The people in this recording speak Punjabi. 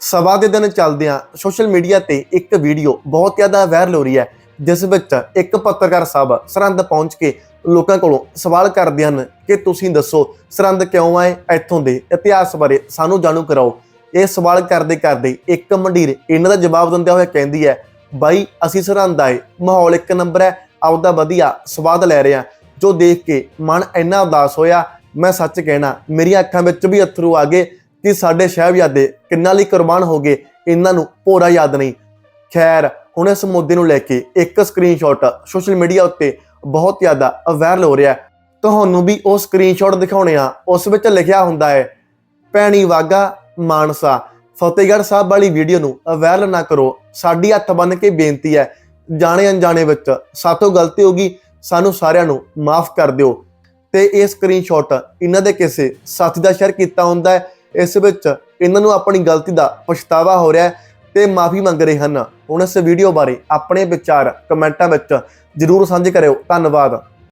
ਸਵਾ ਦੇ ਦਿਨ ਚੱਲਦਿਆਂ ਸੋਸ਼ਲ ਮੀਡੀਆ ਤੇ ਇੱਕ ਵੀਡੀਓ ਬਹੁਤ ਜ਼ਿਆਦਾ ਵਾਇਰਲ ਹੋ ਰਹੀ ਹੈ, ਜਿਸ ਵਿੱਚ ਇੱਕ ਪੱਤਰਕਾਰ ਸਾਹਿਬ ਸਰਹੰਦ ਪਹੁੰਚ ਕੇ ਲੋਕਾਂ ਕੋਲੋਂ ਸਵਾਲ ਕਰਦੇ ਹਨ ਕਿ ਤੁਸੀਂ ਦੱਸੋ ਸਰਹੰਦ ਕਿਉਂ ਆਏ, ਇੱਥੋਂ ਦੇ ਇਤਿਹਾਸ ਬਾਰੇ ਸਾਨੂੰ ਜਾਣੂ ਕਰਾਓ। ਇਹ ਸਵਾਲ ਕਰਦੇ ਕਰਦੇ ਇੱਕ ਮੰਡੀਰ ਇਹਨਾਂ ਦਾ ਜਵਾਬ ਦਿੰਦਿਆਂ ਹੋਇਆ ਕਹਿੰਦੀ ਹੈ, ਬਾਈ, ਅਸੀਂ ਸਰਹੰਦ ਆਏ, ਮਾਹੌਲ ਇੱਕ ਨੰਬਰ ਹੈ, ਆਪਦਾ ਵਧੀਆ ਸਵਾਦ ਲੈ ਰਹੇ ਹਾਂ। ਜੋ ਦੇਖ ਕੇ ਮਨ ਇੰਨਾ ਉਦਾਸ ਹੋਇਆ, ਮੈਂ ਸੱਚ ਕਹਿਣਾ, ਮੇਰੀਆਂ ਅੱਖਾਂ ਵਿੱਚ ਵੀ ਅਥਰੂ ਆ ਗਏ ਕਿ ਸਾਡੇ ਸ਼ਹਿਬਜ਼ਾਦੇ ਕਿੰਨਾ ਲਈ ਕੁਰਬਾਨ ਹੋ ਗਏ, ਇਹਨਾਂ ਨੂੰ ਭੋਰਾ ਯਾਦ ਨਹੀਂ। ਖੈਰ, ਹੁਣ ਇਸ ਮੁੱਦੇ ਨੂੰ ਲੈ ਕੇ ਇੱਕ ਸਕਰੀਨਸ਼ਾਟ ਸੋਸ਼ਲ ਮੀਡੀਆ ਉੱਤੇ ਬਹੁਤ ਜ਼ਿਆਦਾ ਵਾਇਰਲ ਹੋ ਰਿਹਾ ਤੁਹਾਨੂੰ ਵੀ ਉਹ ਸਕਰੀਨਸ਼ਾਟ ਦਿਖਾਉਣੇ ਆ, ਉਸ ਵਿੱਚ ਲਿਖਿਆ ਹੁੰਦਾ ਹੈ, ਭੈਣੀ ਵਾਗਾ ਮਾਨਸਾ, ਫਤਿਹਗੜ੍ਹ ਸਾਹਿਬ ਵਾਲੀ ਵੀਡੀਓ ਨੂੰ ਵਾਇਰਲ ਨਾ ਕਰੋ। ਸਾਡੀ ਹੱਥ ਬੰਨ ਕੇ ਬੇਨਤੀ ਹੈ, ਜਾਣੇ ਅਣਜਾਣੇ ਵਿੱਚ ਸਾਤੋਂ ਗਲਤੀ ਹੋ ਗਈ, ਸਾਨੂੰ ਸਾਰਿਆਂ ਨੂੰ ਮਾਫ ਕਰ ਦਿਓ। ਤੇ ਇਹ ਸਕਰੀਨਸ਼ਾਟ ਇਹਨਾਂ ਦੇ ਕਿਸੇ ਸਾਥੀ ਦਾ ਸ਼ੇਅਰ ਕੀਤਾ ਹੁੰਦਾ ਹੈ ਇਸ ਵਿੱਚ ਇਹਨਾਂ ਨੂੰ ਆਪਣੀ ਗਲਤੀ ਦਾ ਪਛਤਾਵਾ ਹੋ ਰਿਹਾ ਹੈ ਤੇ ਮਾਫੀ ਮੰਗ ਰਹੇ ਹਨ। ਹੁਣ ਇਸ ਵੀਡੀਓ ਬਾਰੇ ਆਪਣੇ ਵਿਚਾਰ ਕਮੈਂਟਾਂ ਵਿੱਚ ਜਰੂਰ ਸਾਂਝੇ ਕਰਿਓ। ਧੰਨਵਾਦ।